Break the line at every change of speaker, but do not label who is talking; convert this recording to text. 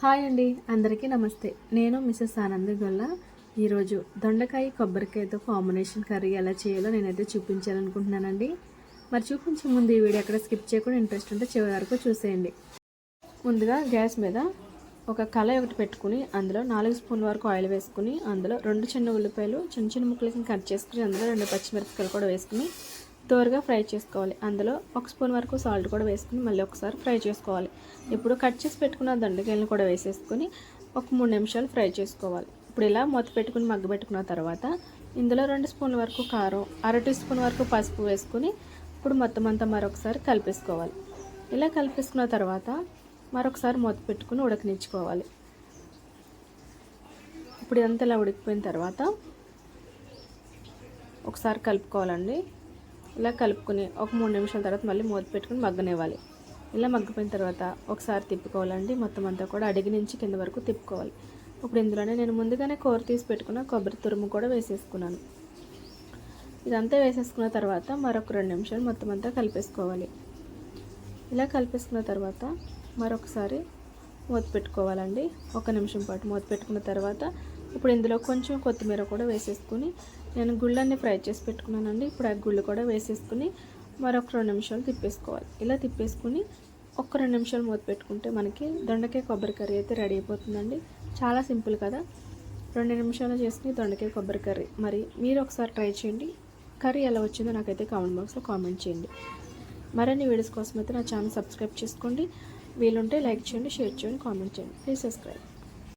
Hi అండి అందరికీ నమస్తే. నేను మిసెస్ ఆనంద్ గొల్ల. ఈరోజు దొండకాయ కొబ్బరికాయతో కాంబినేషన్ కర్రీ ఎలా చేయాలో నేనైతే చూపించాలనుకుంటున్నానండి. మరి చూపించే ముందు ఈ వీడియో ఎక్కడ స్కిప్ చేయకుండా ఇంట్రెస్ట్ ఉంటే చివరి వరకు చూసేయండి. ముందుగా గ్యాస్ మీద ఒక కళాయి ఒకటి పెట్టుకుని అందులో నాలుగు స్పూన్ వరకు ఆయిల్ వేసుకుని అందులో రెండు చిన్న ఉల్లిపాయలు చిన్న చిన్న ముక్కలకి కట్ చేసుకుని అందులో రెండు పచ్చిమిరపకాయలు కూడా వేసుకుని దోరగా ఫ్రై చేసుకోవాలి. అందులో ఒక స్పూన్ వరకు సాల్ట్ కూడా వేసుకుని మళ్ళీ ఒకసారి ఫ్రై చేసుకోవాలి. ఇప్పుడు కట్ చేసి పెట్టుకున్న దండకాయలను కూడా వేసేసుకొని ఒక మూడు నిమిషాలు ఫ్రై చేసుకోవాలి. ఇప్పుడు ఇలా మూత పెట్టుకుని మగ్గ పెట్టుకున్న తర్వాత ఇందులో రెండు స్పూన్ల వరకు కారం అర టీ స్పూన్ వరకు పసుపు వేసుకుని ఇప్పుడు మొత్తం అంతా మరొకసారి కలిపేసుకోవాలి. ఇలా కలిపేసుకున్న తర్వాత మరొకసారి మూత పెట్టుకుని ఉడకనిచ్చుకోవాలి. ఇప్పుడు ఇదంతా ఇలా ఉడికిపోయిన తర్వాత ఒకసారి కలుపుకోవాలండి. ఇలా కలుపుకొని ఒక మూడు నిమిషాల తర్వాత మళ్ళీ మూత పెట్టుకుని మగ్గనివ్వాలి. ఇలా మగ్గిపోయిన తర్వాత ఒకసారి తిప్పుకోవాలండి. మొత్తం అంతా కూడా అడిగి నుంచి కింద వరకు తిప్పుకోవాలి. ఇప్పుడు ఇందులోనే నేను ముందుగానే కూర తీసి పెట్టుకున్న కొబ్బరి తురుము కూడా వేసేసుకున్నాను. ఇదంతా వేసేసుకున్న తర్వాత మరొక రెండు నిమిషాలు మొత్తం అంతా కలిపేసుకోవాలి. ఇలా కలిపేసుకున్న తర్వాత మరొకసారి మూత పెట్టుకోవాలండి. ఒక నిమిషం పాటు మూత పెట్టుకున్న తర్వాత ఇప్పుడు ఇందులో కొంచెం కొత్తిమీర కూడా వేసేసుకుని నేను గుళ్ళన్నీ ఫ్రై చేసి పెట్టుకున్నానండి. ఇప్పుడు ఆ గుళ్ళు కూడా వేసేసుకుని మరొక రెండు నిమిషాలు తిప్పేసుకోవాలి. ఇలా తిప్పేసుకుని ఒక్క రెండు నిమిషాలు మూత పెట్టుకుంటే మనకి దొండకాయ కొబ్బరి కర్రీ అయితే రెడీ అయిపోతుందండి. చాలా సింపుల్ కదా? రెండు నిమిషాలు చేసుకుని దొండకాయ కొబ్బరి కర్రీ. మరి మీరు ఒకసారి ట్రై చేయండి. కర్రీ ఎలా వచ్చిందో నాకైతే కామెంట్ బాక్స్లో కామెంట్ చేయండి. మరిన్ని వీడియోస్ కోసం అయితే నా ఛానల్ సబ్స్క్రైబ్ చేసుకోండి. వీలుంటే లైక్ చేయండి షేర్ చేయండి కామెంట్ చేయండి. Please subscribe.